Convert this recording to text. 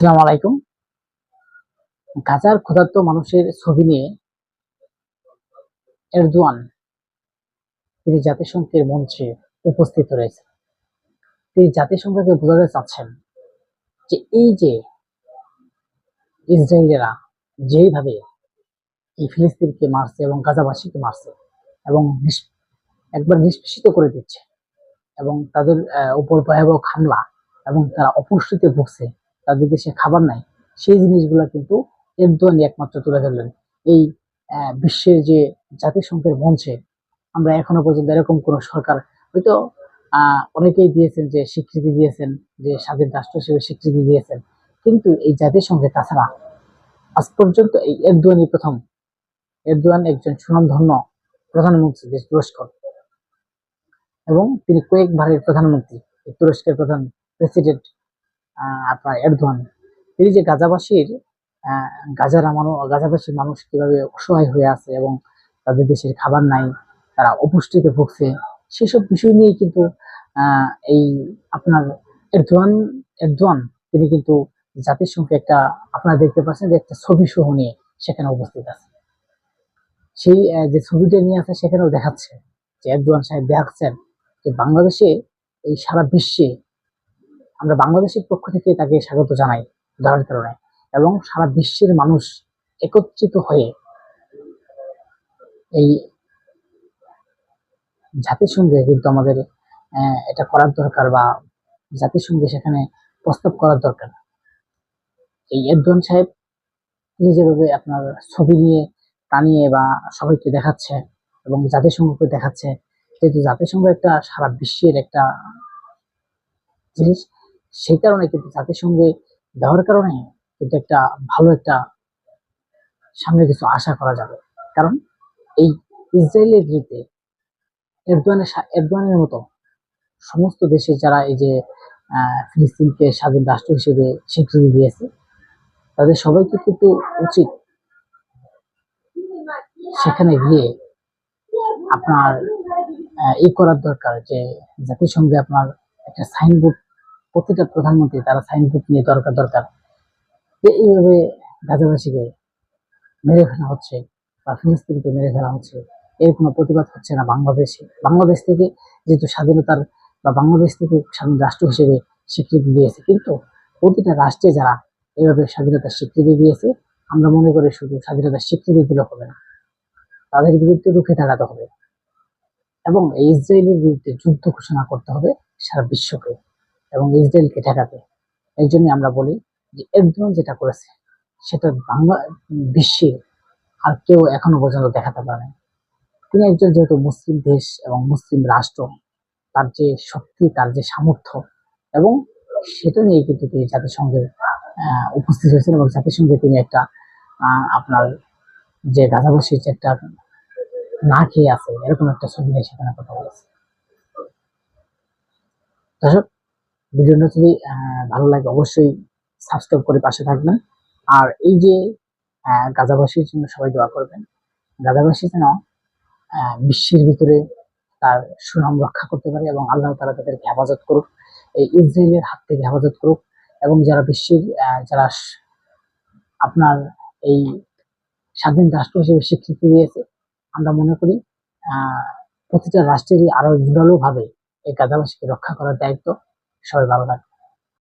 আসসালামু আলাইকুম গাজার ক্ষুধার্ত মানুষের ছবি নিয়ে এরদোয়ান তিনি জাতিসংঘের মঞ্চে উপস্থিত রয়েছে তিনি জাতিসংঘকে বোঝাতে চাচ্ছেন যে এই যে ইসরায়েলেরা যেভাবে এই ফিলিস্তিনকে মারছে এবং গাজাবাসীকে মারছে এবং একবার নিষ্পেষিত করে দিচ্ছে এবং তাদের উপর ভয়াবহ হামলা এবং তারা অপুষ্টিতে ভুগছে তাদের দেশে খাবার নাই, সেই জিনিসগুলো কিন্তু এরদোয়ানি একমাত্র তুলে ধরলেন। এই বিশ্বের যে জাতিসংঘের মঞ্চে আমরা এখনও পর্যন্ত এরকম কোন সরকার হয়তো অনেকেই দিয়েছেন যে স্বীকৃতি দিয়েছেন, যে স্বাধীন রাষ্ট্র হিসেবে স্বীকৃতি দিয়েছেন। কিন্তু এই জাতিসংঘে তাছাড়া আজ পর্যন্ত এই এরদোয়ানি প্রথম। এরদোয়ান একজন সুনামধন্য প্রধানমন্ত্রী দেশ তুরস্ক এবং তিনি কয়েকবারের প্রধানমন্ত্রী তুরস্কের প্রধান প্রেসিডেন্ট আপনার এরদোয়ান তিনি যে গাজাবাসীর গাজার মানুষ গাজাবাসীর মানুষ কীভাবে অসহায় হয়ে আছে এবং তাদের দেশের খাবার নাই, তারা অপুষ্টিতে ভুগছে, সেসব বিষয় নিয়ে কিন্তু এই আপনার এরদোয়ান এরদোয়ান তিনি কিন্তু জাতিসংঘে একটা, আপনারা দেখতে পাচ্ছেন যে একটা ছবি সহ নিয়ে সেখানে উপস্থিত আছে। সেই যে ছবিটা নিয়ে আছে সেখানেও দেখাচ্ছে যে এরদোয়ান সাহেব দেখাচ্ছেন যে বাংলাদেশে এই সারা বিশ্বে আমরা বাংলাদেশের পক্ষ থেকে তাকে স্বাগত জানাই, উদাহরণ কারণে। এবং সারা বিশ্বের মানুষ একত্রিত হয়ে এই জাতিসংঘে কিন্তু আমাদের এটা করার দরকার বা জাতিসংঘে সেখানে প্রস্তাব করার দরকার। এই এরদোয়ান সাহেব তিনি যেভাবে আপনার ছবি নিয়ে টানিয়ে বা সবাইকে দেখাচ্ছে এবং জাতিসংঘকে দেখাচ্ছে, যেহেতু জাতিসংঘ একটা সারা বিশ্বের একটা জিনিস সেই কারণে কিন্তু জাতিসংঘে দেওয়ার কারণে কিন্তু একটা ভালো একটা সামনে কিছু আশা করা যাবে। কারণ এই ইসরায়েলের বিরুদ্ধে এরদোয়ানের এরদোয়ানের মতো সমস্ত দেশে যারা এই যে ফিলিস্তিনকে স্বাধীন রাষ্ট্র হিসেবে স্বীকৃতি দিয়েছে, তাদের সবাইকে কিন্তু উচিত সেখানে গিয়ে আপনার ই করার দরকার যে জাতিসংঘে আপনার একটা সাইনবোর্ড প্রতিটা প্রধানমন্ত্রী তারা সাইনবোর্ড নিয়ে দরকার দরকার। যে এইভাবে গাজাবাসীকে মেরে ফেলা হচ্ছে বা ফিলিস্তিনকে মেরে ফেলা হচ্ছে, এর কোনো প্রতিবাদ হচ্ছে না বাংলাদেশে। বাংলাদেশ থেকে যেহেতু স্বাধীনতার বা বাংলাদেশ থেকে স্বাধীন রাষ্ট্র হিসেবে স্বীকৃতি দিয়েছে, কিন্তু প্রতিটা রাষ্ট্রে যারা এভাবে স্বাধীনতার স্বীকৃতি দিয়েছে, আমরা মনে করি শুধু স্বাধীনতার স্বীকৃতি দিলে হবে না। তাদের বিরুদ্ধে রুখে দাঁড়াতে হবে। এবং এই ইসরায়েলের বিরুদ্ধে যুদ্ধ ঘোষণা করতে হবে সারা বিশ্বকে। এবং ইসরায়েলকে ঠেকাতে। এই জন্য আমরা বলি যে একজন যেটা করেছে সেটা বাংলা বিশ্বে আর কেউ এখনও পর্যন্ত দেখাতে পারে তিনি একজন যেহেতু মুসলিম দেশ এবং মুসলিম রাষ্ট্র তার যে শক্তি তার যে সামর্থ্য এবং সেটা নিয়ে কিন্তু তিনি জাতিসংঘে আহ, উপস্থিত হয়েছেন এবং জাতিসংঘে তিনি একটা আপনার যে গাজাবাসীর যে একটা না খেয়ে আছে এরকম একটা ছবি নিয়ে সেখানে কথা বলেছে দর্শক ভিডিওটা যদি ভালো লাগে অবশ্যই সাবস্ক্রাইব করে পাশে থাকবেন। আর এই যে গাজাবাসীর জন্য সবাই দোয়া করবেন। গাজাবাসী যেন বিশ্বের ভিতরে তার সুনাম রক্ষা করতে পারে এবং আল্লাহ তারা তাদেরকে হেফাজত করুক, এই ইসরায়েলের হাত থেকে হেফাজত করুক এবং যারা বিশ্বের যারা আপনার এই স্বাধীন রাষ্ট্র হিসেবে স্বীকৃতি দিয়েছে, আমরা মনে করি প্রতিটা রাষ্ট্রেরই আরও জোরালো ভাবে এই গাজাবাসীকে রক্ষা করার দায়িত্ব। সবাই ভালো থাকবে